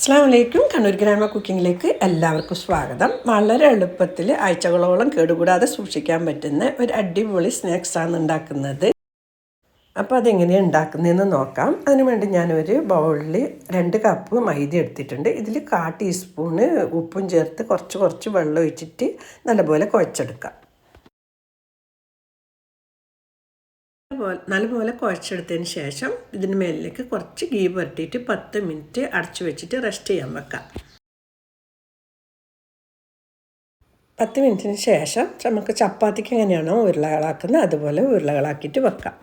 അസ്സാം വലൈക്കും കണ്ണൂർ ഗ്രാമ കുക്കിങ്ങിലേക്ക് എല്ലാവർക്കും സ്വാഗതം. വളരെ എളുപ്പത്തിൽ ആഴ്ചകളോളം കേടുകൂടാതെ സൂക്ഷിക്കാൻ പറ്റുന്ന ഒരു അടിപൊളി സ്നാക്സാണ് ഉണ്ടാക്കുന്നത്. അപ്പോൾ അതെങ്ങനെയാണ് ഉണ്ടാക്കുന്നതെന്ന് നോക്കാം. അതിനുവേണ്ടി ഞാനൊരു ബൗളിൽ രണ്ട് കപ്പ് മൈദ എടുത്തിട്ടുണ്ട്. ഇതിൽ കാ ടീസ്പൂണ് ഉപ്പും ചേർത്ത് കുറച്ച് കുറച്ച് വെള്ളം ഒഴിച്ചിട്ട് നല്ലപോലെ കുഴച്ചെടുക്കാം. നല്ലപോലെ കുഴച്ചെടുത്തതിന് ശേഷം ഇതിന് മേലിലേക്ക് കുറച്ച് ഗീ പുരട്ടിയിട്ട് പത്ത് മിനിറ്റ് അടച്ചു വെച്ചിട്ട് റെസ്റ്റ് ചെയ്യാൻ വെക്കാം. പത്ത് മിനിറ്റിന് ശേഷം നമുക്ക് ചപ്പാത്തിക്ക് എങ്ങനെയാണോ ഉരുളകളാക്കുന്നത് അതുപോലെ ഉരുളകളാക്കിയിട്ട് വെക്കാം.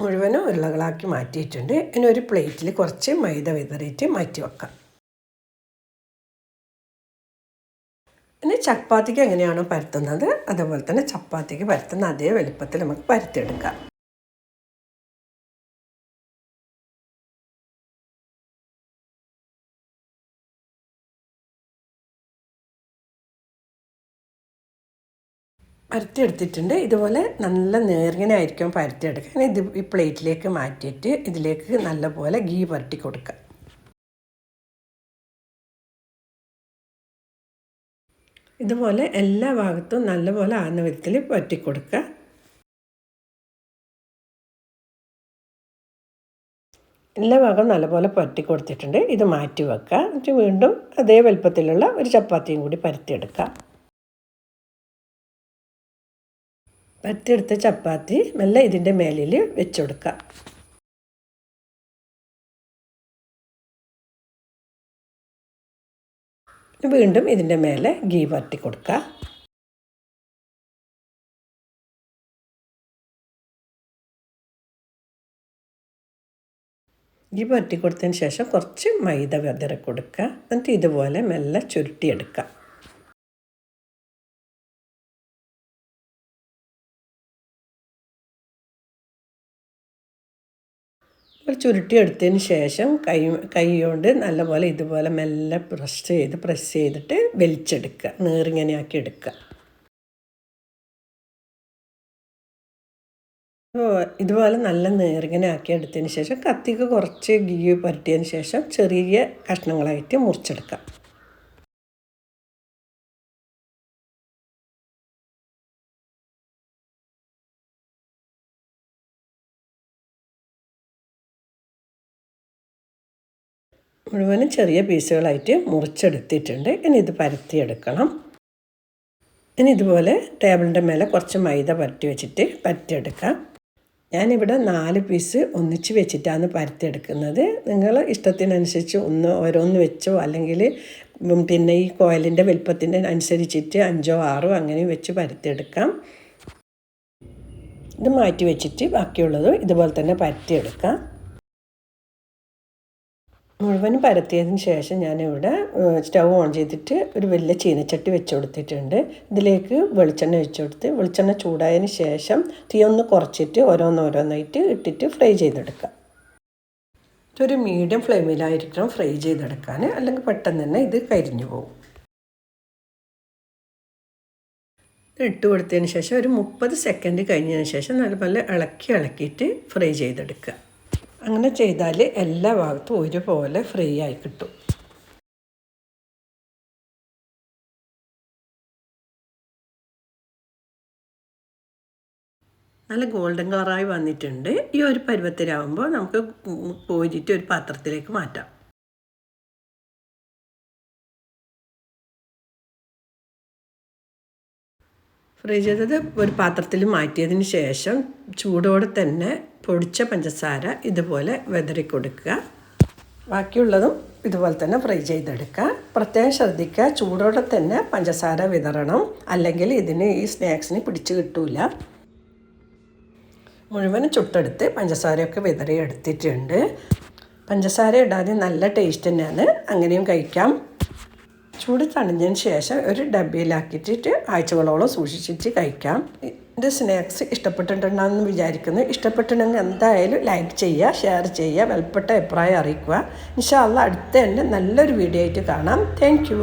മുഴുവനും ഉരുളകളാക്കി മാറ്റിയിട്ടുണ്ട്. ഇനി ഒരു പ്ലേറ്റിൽ കുറച്ച് മൈദ വിതറിയിട്ട് മാറ്റി വെക്കാം. ഇനി ചപ്പാത്തിക്ക് എങ്ങനെയാണോ പരത്തുന്നത്? അതുപോലെ തന്നെ ചപ്പാത്തിക്ക് പരത്തുന്ന അതേ വലുപ്പത്തിൽ നമുക്ക് പരത്തിയെടുക്കാം. പരത്തിയെടുത്തിട്ടുണ്ട്. ഇതുപോലെ നല്ല നേർങ്ങനെ നേർങ്ങനായിരിക്കും പരത്തിയെടുക്കുക ഇത് ഈ പ്ലേറ്റിലേക്ക് മാറ്റിയിട്ട് ഇതിലേക്ക് നല്ലപോലെ ഗീ പുരട്ടി കൊടുക്കുക. ഇതുപോലെ എല്ലാ ഭാഗത്തും നല്ലപോലെ ആകുന്ന വിധത്തിൽ കൊടുക്കുക എല്ലാ ഭാഗം നല്ലപോലെ പറ്റി കൊടുത്തിട്ടുണ്ട് ഇത് മാറ്റി വെക്കുക. എന്നിട്ട് വീണ്ടും അതേ വലുപ്പത്തിലുള്ള ഒരു ചപ്പാത്തിയും കൂടി പരത്തിയെടുക്കുക. പരത്തിയെടുത്ത ചപ്പാത്തി മെല്ലെ ഇതിന്റെ മേലിൽ വെച്ച് വീണ്ടും ഇതിന്റെ മേലെ ഗീ വരട്ടി കൊടുക്കുക. ഗീ വരട്ടി കൊടുത്തതിന് ശേഷം കുറച്ച് മൈദ വിതറി കൊടുക്കുക. എന്നിട്ട് ഇതുപോലെ മെല്ലെ ചുരുട്ടിയെടുക്കുക. ചുരുട്ടിയെടുത്തതിന് ശേഷം കൈ കൈ കൊണ്ട് നല്ലപോലെ ഇതുപോലെ മെല്ലെ പ്രസ് ചെയ്ത് പ്രസ് ചെയ്തിട്ട് വലിച്ചെടുക്കുക. നേറിങ്ങനെയാക്കി എടുക്കുക. അപ്പോൾ ഇതുപോലെ നല്ല നേറിങ്ങനെ ആക്കി എടുത്തതിന് ശേഷം കത്തിക്ക് കുറച്ച് ഗീ പുരട്ടിയതിന് ശേഷം ചെറിയ കഷ്ണങ്ങളായിട്ട് മുറിച്ചെടുക്കാം മുഴുവനും ചെറിയ പീസുകളായിട്ട് മുറിച്ചെടുത്തിട്ടുണ്ട്. ഇനി ഇത് പരത്തിയെടുക്കണം. ഇനി ഇതുപോലെ ടേബിളിന്റെ മേലെ കുറച്ച് മൈദ പരത്തി വെച്ചിട്ട് പരത്തിയെടുക്കാം. ഞാനിവിടെ നാല് പീസ് ഒന്നിച്ച് വെച്ചിട്ടാണ് പരത്തിയെടുക്കുന്നത്. നിങ്ങൾ ഇഷ്ടത്തിനനുസരിച്ച് ഒന്ന് ഓരോന്ന് വെച്ചോ അല്ലെങ്കിൽ പിന്നെ ഈ കോയലിന്റെ വലുപ്പത്തിന്റെ അനുസരിച്ചിട്ട് അഞ്ചോ ആറോ അങ്ങനെ വെച്ച് പരത്തിയെടുക്കാം. ഇത് മാറ്റി വെച്ചിട്ട് ബാക്കിയുള്ളത് ഇതുപോലെ തന്നെ പരത്തിയെടുക്കാം. മുഴുവനും പരത്തിയതിന് ശേഷം ഞാനിവിടെ സ്റ്റൗ ഓൺ ചെയ്തിട്ട് ഒരു വലിയ ചീനച്ചട്ടി വെച്ച് കൊടുത്തിട്ടുണ്ട്. ഇതിലേക്ക് വെളിച്ചെണ്ണ വെച്ച് കൊടുത്ത് വെളിച്ചെണ്ണ ചൂടായതിന് ശേഷം തീ ഒന്ന് കുറച്ചിട്ട് ഓരോന്നോരോന്നായിട്ട് ഇട്ടിട്ട് ഫ്രൈ ചെയ്തെടുക്കാം ഒരു മീഡിയം ഫ്ലെയിമിലായിരിക്കണം ഫ്രൈ ചെയ്തെടുക്കാൻ. അല്ലെങ്കിൽ പെട്ടെന്ന് തന്നെ ഇത് കരിഞ്ഞു പോകും. ഇട്ട് കൊടുത്തതിന് ശേഷം ഒരു മുപ്പത് സെക്കൻഡ് കഴിഞ്ഞതിന് ശേഷം നല്ല പോലെ ഇളക്കി ഇളക്കിയിട്ട് ഫ്രൈ ചെയ്തെടുക്കുക. അങ്ങനെ ചെയ്താൽ എല്ലാ ഭാഗത്തും ഒരുപോലെ ഫ്രീ ആയി കിട്ടും. നല്ല ഗോൾഡൻ കളറായി വന്നിട്ടുണ്ട്. ഈ ഒരു പരുവത്തിലാവുമ്പോൾ നമുക്ക് പോയിട്ട് ഒരു പാത്രത്തിലേക്ക് മാറ്റാം. ഫ്രൈ ചെയ്തത് ഒരു പാത്രത്തിൽ മാറ്റിയതിന് ശേഷം ചൂടോടെ തന്നെ പൊടിച്ച പഞ്ചസാര ഇതുപോലെ വെതറി കൊടുക്കുക. ബാക്കിയുള്ളതും ഇതുപോലെ തന്നെ ഫ്രൈ ചെയ്തെടുക്കുക. പ്രത്യേകം ശ്രദ്ധിക്കുക ചൂടോടെ തന്നെ പഞ്ചസാര വിതറണം. അല്ലെങ്കിൽ ഇതിന് ഈ സ്നാക്സിന് പിടിച്ച് കിട്ടൂല. മുഴുവനും ചുട്ടെടുത്ത് പഞ്ചസാരയൊക്കെ വിതറി എടുത്തിട്ടുണ്ട്. പഞ്ചസാര ഇടാതെ നല്ല ടേസ്റ്റ് തന്നെയാണ്. അങ്ങനെയും കഴിക്കാം. ചൂട് തണിഞ്ഞതിന് ശേഷം ഒരു ഡബ്ബയിലാക്കിയിട്ട് ആഴ്ചകളോളം സൂക്ഷിച്ചിട്ട് കഴിക്കാം. എന്റെ സ്നാക്സ് ഇഷ്ടപ്പെട്ടിട്ടുണ്ടെന്ന് വിചാരിക്കുന്നു. ഇഷ്ടപ്പെട്ടിട്ടുണ്ടെങ്കിൽ എന്തായാലും ലൈക്ക് ചെയ്യുക ഷെയർ ചെയ്യുക വിലപ്പെട്ട അഭിപ്രായം അറിയിക്കുക. ഇൻഷാല്ല അടുത്ത തന്നെ നല്ലൊരു വീഡിയോ ആയിട്ട് കാണാം. താങ്ക്